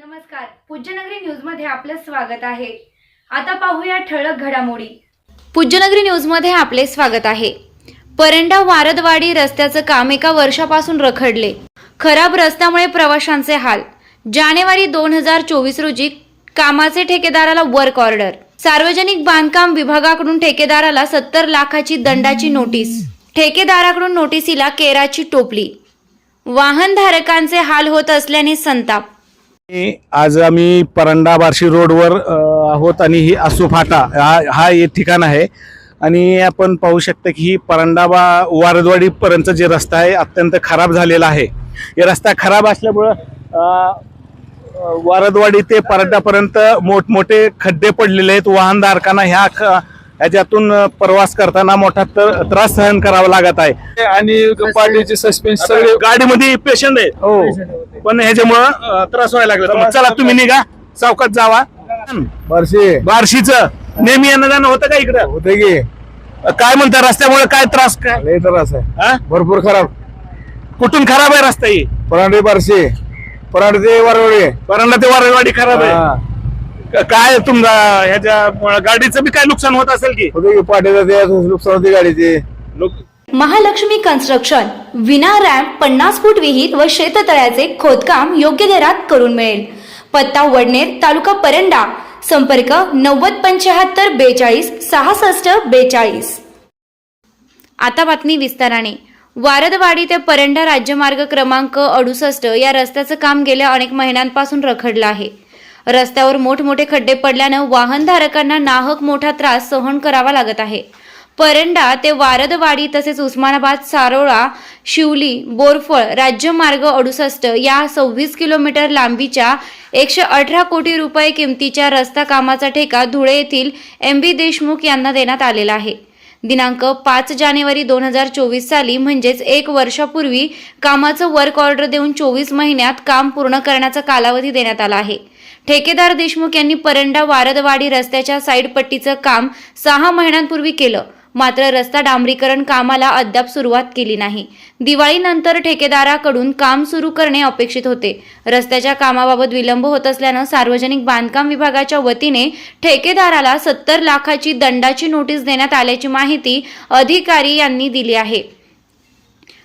नमस्कार. पूज्यनगरी न्यूजमध्ये आपलं स्वागत आहे. आता पाहूया ठळक घडामोडी. पूज्यनगरी न्यूजमध्ये आपले स्वागत आहे. परंडा वारदवाडी रस्त्याचं काम एका वर्षापासून रखडले. खराब रस्त्यामुळे प्रवाशांचे हाल. जानेवारी दोन हजार चोवीस रोजी कामाचे ठेकेदाराला वर्क ऑर्डर सार्वजनिक बांधकाम विभागाकडून ठेकेदाराला सत्तर लाखाची दंडाची नोटीस. ठेकेदाराकडून नोटिसीला केराची टोपली. वाहनधारकांचे हाल होत असल्याने संताप. आज आम्ही परंडा बार्शी रोडवर आहोत आणि ही आसू फाटा हा हा हे ठिकाण आहे. आणि आपण पाहू शकता की ही परंडा बा वारदवाडी पर्यंतचा जे रस्ता आहे अत्यंत खराब झालेला आहे. हे रस्ता खराब असल्यामुळं वारदवाडी ते परंडापर्यंत मोठमोठे खड्डे पडलेले आहेत. वाहनधारकांना ह्या ह्याच्यातून प्रवास करताना मोठा त्रास सहन करावा लागत आहे. आणि गाडीमध्ये पेशंट आहे. हो. पण ह्याच्यामुळं त्रास व्हायला लागला. चला तुम्ही निघा. चौकात जावा. बारशे. बार्शीच. नेहमी येणं जाणं होतं का इकडं? होते की. काय म्हणता रस्त्यामुळे काय त्रास काय? लय त्रास आहे. हा? भरपूर खराब. कुठून खराब आहे रस्ता ही? परांडे बारशे. परांडे ते वरवडे. परंडा ते वारवाडी खराब आहे. हा. क- काय तुमचा ह्याच्या गाडीचं बी काय नुकसान होत असेल की? होते की पाटीचा ते नुकसान होते गाडीचे. लोक महालक्ष्मी कन्स्ट्रक्शन विना रॅम्प पन्नास फूट विहीर व शेततळ्याचे खोदकाम योग्य दरात करून मिळेल. पत्ता वडनेर तालुका परंडा. संपर्क नव्वद पंच्याहत्तर बेचाळीस सहासष्ट बेचाळीस. आता बातमी विस्ताराने. वारदवाडी ते परंडा राज्यमार्ग क्रमांक अडुसष्ट या रस्त्याचं काम गेल्या अनेक महिन्यांपासून रखडलं आहे. रस्त्यावर मोठमोठे खड्डे पडल्यानं वाहनधारकांना नाहक मोठा त्रास सहन करावा लागत आहे. परंडा ते वारदवाडी तसेच उस्मानाबाद सारोळा शिवली बोरफळ राज्यमार्ग अडुसष्ट या सव्वीस किलोमीटर लांबीच्या एकशे अठरा कोटी रुपये किमतीच्या रस्ता कामाचा ठेका धुळे येथील एम बी देशमुख यांना देण्यात आलेला आहे. दिनांक पाच जानेवारी दोन हजार चोवीस साली म्हणजेच एक वर्षापूर्वी कामाचं वर्क ऑर्डर देऊन चोवीस महिन्यात काम पूर्ण करण्याचा कालावधी देण्यात आला आहे. ठेकेदार देशमुख यांनी परंडा वारदवाडी रस्त्याच्या साईड पट्टीचं काम सहा महिन्यांपूर्वी केलं. मात्र रस्ता डांबरीकरण कामाला अद्याप सुरुवात केली नाही. दिवाळीनंतर ठेकेदाराकडून काम सुरू करणे अपेक्षित होते. रस्त्याच्या कामाबाबत विलंब होत असल्यानं सार्वजनिक बांधकाम विभागाच्या वतीने ठेकेदाराला सत्तर लाखाची दंडाची नोटीस देण्यात आल्याची माहिती अधिकारी यांनी दिली आहे.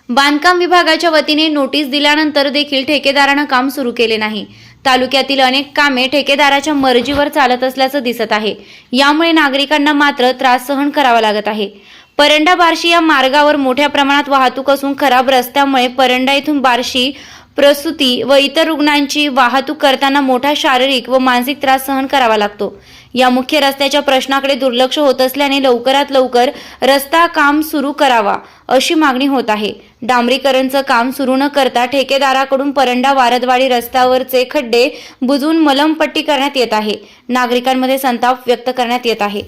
बांधकाम विभागाच्या वतीने नोटीस दिल्यानंतर देखील ठेकेदारानं काम सुरू केले नाही. तालुक्यातील अनेक कामे ठेकेदाराच्या मर्जीवर चालत असल्याचं दिसत आहे. यामुळे नागरिकांना मात्र त्रास सहन करावा लागत आहे. परंडा बार्शी या मार्गावर मोठ्या प्रमाणात वाहतूक असून खराब रस्त्यामुळे परंडा येथून बार्शी प्रसूती व इतर रुग्णांची वाहतूक करताना मोठा शारीरिक व मानसिक त्रास सहन करावा लागतो. या मुख्य रस्त्याच्या प्रश्नाकडे दुर्लक्ष होत असल्याने लवकरात लवकर रस्ता काम सुरू करावा अशी मागणी होत आहे. डांबरीकरणचं काम सुरू न करता ठेकेदाराकडून परंडा वारदवाडी रस्त्यावरचे खड्डे बुजून मलमपट्टी करण्यात येत आहे. नागरिकांमध्ये संताप व्यक्त करण्यात येत आहे.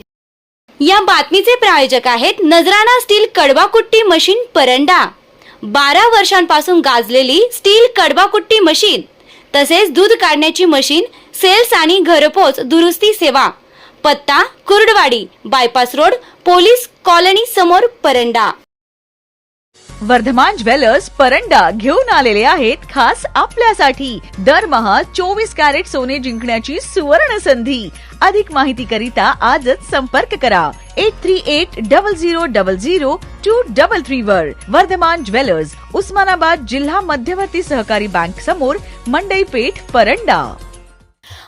या बातमीचे प्रायोजक आहेत नजराना स्टील कडवाकुट्टी मशीन परंडा. बारा वर्षांपासून गाजलेली स्टील कडवाकुट्टी मशीन तसेच दूध काढण्याची मशीन सेल्स आणि घरपोच दुरुस्ती सेवा. पत्ता Kurduwadi bypass road police colony समोर परंडा. वर्धमान ज्वेलर्स परंडा घेऊन आलेले आहेत खास आपल्यासाठी. दरमहा चोवीस कॅरेट सोने जिंकण्याची सुवर्ण संधी. अधिक माहिती करिता आजच संपर्क करा. Eight three eight double zero double zero two double three वर. वर्धमान ज्वेलर्स उस्मानाबाद जिल्हा मध्यवर्ती सहकारी बँक समोर मंडई पेठ परंडा.